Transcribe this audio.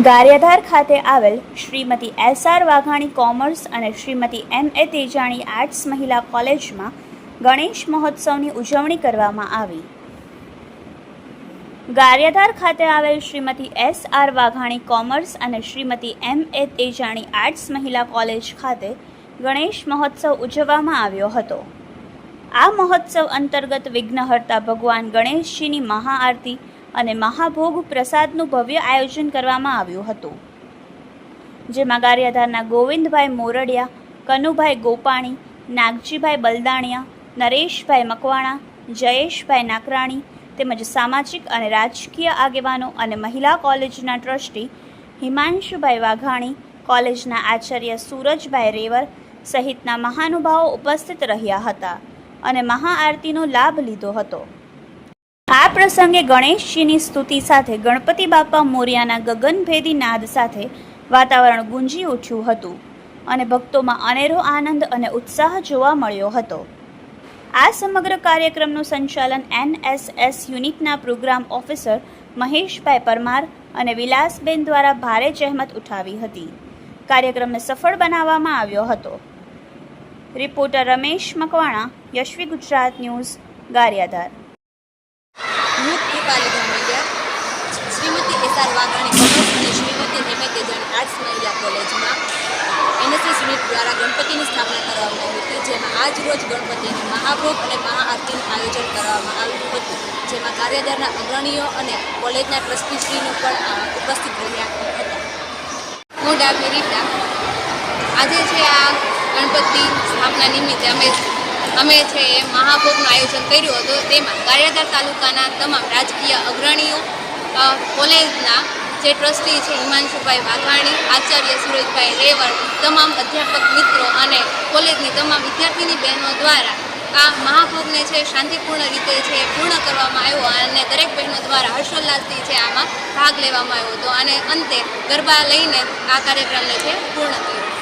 ગારિયાધાર ખાતે આવેલ Shrimati S R Vaghani commerce અને Shrimati M A Tejani arts મહિલા કોલેજમાં ગણેશ મહોત્સવની ઉજવણી કરવામાં આવી. ગારિયાધાર ખાતે આવેલ Shrimati S R Vaghani commerce અને Shrimati M A Tejani arts મહિલા કોલેજ ખાતે ગણેશ મહોત્સવ ઉજવવામાં આવ્યો હતો. આ મહોત્સવ અંતર્ગત વિઘ્નહર્તા ભગવાન ગણેશજીની મહાઆરતી અને મહાભોગ પ્રસાદનું ભવ્ય આયોજન કરવામાં આવ્યું હતું. જેમાં ગારિયાધારના ગોવિંદભાઈ મોરડિયા, કનુભાઈ ગોપાણી, નાગજીભાઈ બલદાણિયા, નરેશભાઈ મકવાણા, જયેશભાઈ નાકરાણી તેમજ સામાજિક અને રાજકીય આગેવાનો અને મહિલા કોલેજના ટ્રસ્ટી હિમાંશુભાઈ વાઘાણી, કોલેજના આચાર્ય સૂરજભાઈ રેવર સહિતના મહાનુભાવો ઉપસ્થિત રહ્યા હતા. અને મહાઆરતીનો લાભ લીધો હતો. આ પ્રસંગે ગણેશજીની સ્તુતિ સાથે ગણપતિ બાપા મોરિયાના ગગનભેદી નાદ સાથે વાતાવરણ ગુંજી ઉઠ્યું હતું અને ભક્તોમાં અનેરો આનંદ અને ઉત્સાહ જોવા મળ્યો હતો. આ સમગ્ર કાર્યક્રમનું સંચાલન એનએસએસ યુનિટના પ્રોગ્રામ ઓફિસર મહેશભાઈ પરમાર અને વિલાસબેન દ્વારા ભારે જહેમત ઉઠાવી હતી. કાર્યક્રમને સફળ બનાવવામાં આવ્યો હતો. Reporter Ramesh Makwana, Yashvi Gujarat news, Gariadhar. હું કૃપાલી ધામેલિયા શ્રીમતી એસ આર વાઘાણી શ્રીમતી હેમે તેજાણી આર્ટ્સ મહિલા કોલેજમાં એનએસએસ યુનિટ દ્વારા ગણપતિની સ્થાપના કરવામાં આવી હતી, જેમાં આજ રોજ ગણપતિની મહાભોગ અને મહાઆરતીનું આયોજન કરવામાં આવ્યું હતું, જેમાં કાર્યદળના અગ્રણીઓ અને કોલેજના ટ્રસ્ટીશ્રીનું પણ ઉપસ્થિત રહ્યા હતા. હું ડાબી રીટા આજે છે આ ગણપતિ સ્થાપના નિમિત્તે અમે અમે છે એ મહાભોગનું આયોજન કર્યું હતું. તેમાં ગારિયાધાર તાલુકાના તમામ રાજકીય અગ્રણીઓ કોલેજના જે ટ્રસ્ટી છે હિમાંશુભાઈ વાઘાણી, આચાર્ય સુરેશભાઈ રેવર તમામ અધ્યાપક મિત્રો અને કોલેજની તમામ વિદ્યાર્થીની બહેનો દ્વારા આ મહાભોગને છે શાંતિપૂર્ણ રીતે છે પૂર્ણ કરવામાં આવ્યો અને દરેક બહેનો દ્વારા હર્ષોલ્લાસથી છે આમાં ભાગ લેવામાં આવ્યો હતો અને અંતે ગરબા લઈને આ કાર્યક્રમને છે પૂર્ણ કર્યો.